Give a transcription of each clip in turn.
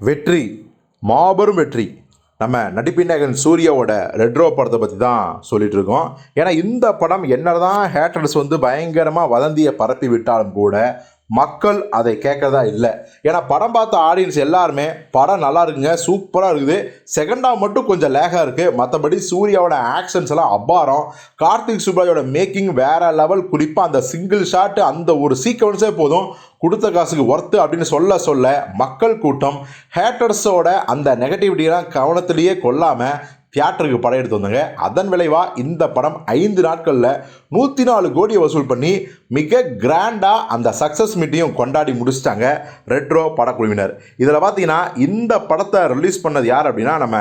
வெற்றி மாபெரும் வெற்றி. நம்ம நடிப்பின் சூர்யாவோட ரெட்ரோ படத்தை பற்றி தான் சொல்லிட்டு இருக்கோம் ஏன்னா இந்த படம் என்னதான் ஹேட்டர்ஸ் வந்து பயங்கரமாக வதந்தியை பரப்பி விட்டாலும் கூட மக்கள் அதை கேட்கறதா இல்லை. ஏன்னா படம் பார்த்த ஆடியன்ஸ் எல்லாருமே படம் நல்லா இருக்குங்க சூப்பராக இருக்குது. செகண்ட் ஹாஃப் மட்டும் கொஞ்சம் லேகாக இருக்குது மற்றபடி சூர்யாவோட ஆக்ஷன்ஸ் எல்லாம் அபாரம். கார்த்திக் சுப்ராஜோட மேக்கிங் வேற லெவல் குறிப்பாக அந்த சிங்கிள் ஷாட் அந்த ஒரு சீக்வன்ஸே போதும். கொடுத்த காசுக்கு ஒர்த்து அப்படின்னு சொல்ல சொல்ல மக்கள் கூட்டம் ஹேட்டர்ஸோட அந்த நெகட்டிவிட்டியெல்லாம் கவனத்திலேயே கொள்ளாமல் தியேட்டருக்கு படம் எடுத்து வந்தாங்க. அதன் விளைவாக இந்த படம் ஐந்து நாட்களில் நூற்றி நாலு கோடியை வசூல் பண்ணி மிக கிராண்டாக அந்த சக்ஸஸ் மீட்டையும் கொண்டாடி முடிச்சிட்டாங்க ரெட்ரோ படக்குழுவினர். இதில் பார்த்தீங்கன்னா இந்த படத்தை ரிலீஸ் பண்ணது யார் அப்படின்னா நம்ம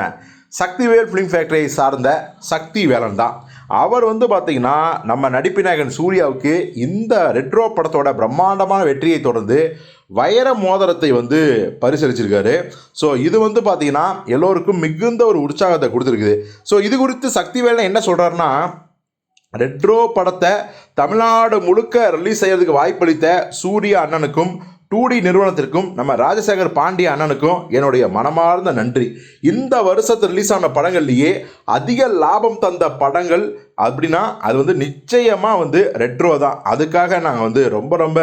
சக்திவேல் ஃபிலிம் ஃபேக்டரியை சார்ந்த சக்தி வேலன் தான். அவர் வந்து பார்த்தீங்கன்னா நம்ம நடிப்பிநாயகன் சூர்யாவுக்கு இந்த ரெட்ரோ படத்தோட பிரம்மாண்டமான வெற்றியை தொடர்ந்து வைர மோதிரத்தை வந்து பரிசளிச்சிருக்காரு. ஸோ இது வந்து பார்த்தீங்கன்னா எல்லோருக்கும் மிகுந்த ஒரு உற்சாகத்தை கொடுத்துருக்குது. ஸோ இது குறித்து சக்திவேலன் என்ன சொல்கிறாருன்னா ரெட்ரோ படத்தை தமிழ்நாடு முழுக்க ரிலீஸ் செய்கிறதுக்கு வாய்ப்பளித்த சூர்யா அண்ணனுக்கும் டூ டி நிறுவனத்திற்கும் நம்ம ராஜசேகர் பாண்டிய அண்ணனுக்கும் என்னுடைய மனமார்ந்த நன்றி. இந்த வருஷத்து ரிலீஸ் ஆன படங்கள்லேயே அதிக லாபம் தந்த படங்கள் அப்படின்னா அது வந்து நிச்சயமாக வந்து ரெட்ரோ தான். அதுக்காக நாங்கள் வந்து ரொம்ப ரொம்ப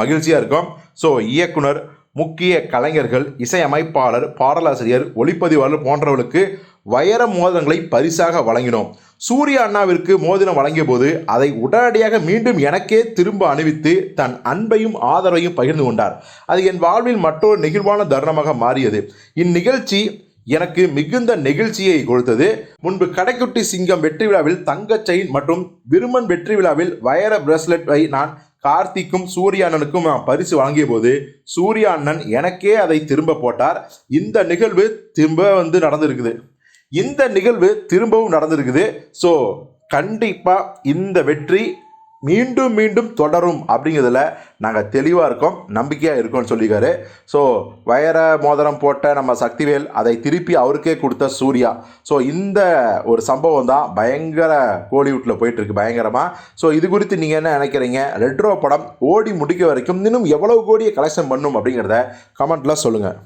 மகிழ்ச்சியாக இருக்கோம். ஸோ இயக்குனர் முக்கிய கலைஞர்கள் இசையமைப்பாளர் பாடலாசிரியர் ஒளிப்பதிவாளர் போன்றவர்களுக்கு வைர மோதிரங்களை பரிசாக வழங்கினோம். சூர்யா அண்ணாவிற்கு மோதிரம் வழங்கிய போது அதை உடனடியாக மீண்டும் எனக்கே திரும்ப அணிவித்து தன் அன்பையும் ஆதரவையும் பகிர்ந்து கொண்டார். அது என் வாழ்வில் மற்றொரு நெகிழ்வான தருணமாக மாறியது. இந்நிகழ்ச்சி எனக்கு மிகுந்த நெகிழ்ச்சியை கொடுத்தது. முன்பு கடைக்குட்டி சிங்கம் வெற்றி விழாவில் தங்கச் செயின் மற்றும் விருமன் வெற்றி விழாவில் வைர பிரஸ்லெட்டை நான் கார்த்திக்கும் சூரிய அண்ணனுக்கும் நான் பரிசு வழங்கிய போது சூரிய அண்ணன் எனக்கே அதை திரும்ப போட்டார். இந்த நிகழ்வு திரும்ப வந்து நடந்திருக்குது. இந்த நிகழ்வு திரும்பவும் நடந்திருக்குது. ஸோ கண்டிப்பாக இந்த வெற்றி மீண்டும் மீண்டும் தொடரும் அப்படிங்கிறதுல நாங்கள் தெளிவாக இருக்கோம் நம்பிக்கையாக இருக்கோம்னு சொல்லியிருக்காரு. ஸோ வைர மோதிரம் போட்ட நம்ம சக்திவேல் அதை திருப்பி அவருக்கே கொடுத்த சூர்யா. ஸோ இந்த ஒரு சம்பவம் தான் பயங்கர கோலிவுட்டில் போயிட்டுருக்கு பயங்கரமாக ஸோ இது குறித்து நீங்கள் என்ன நினைக்கிறீங்க? ரெட்ரோ படம் ஓடி முடிக்க வரைக்கும் இன்னும் எவ்வளவு கோடியை கலெக்ஷன் பண்ணும் அப்படிங்கிறத கமெண்ட்டில் சொல்லுங்கள்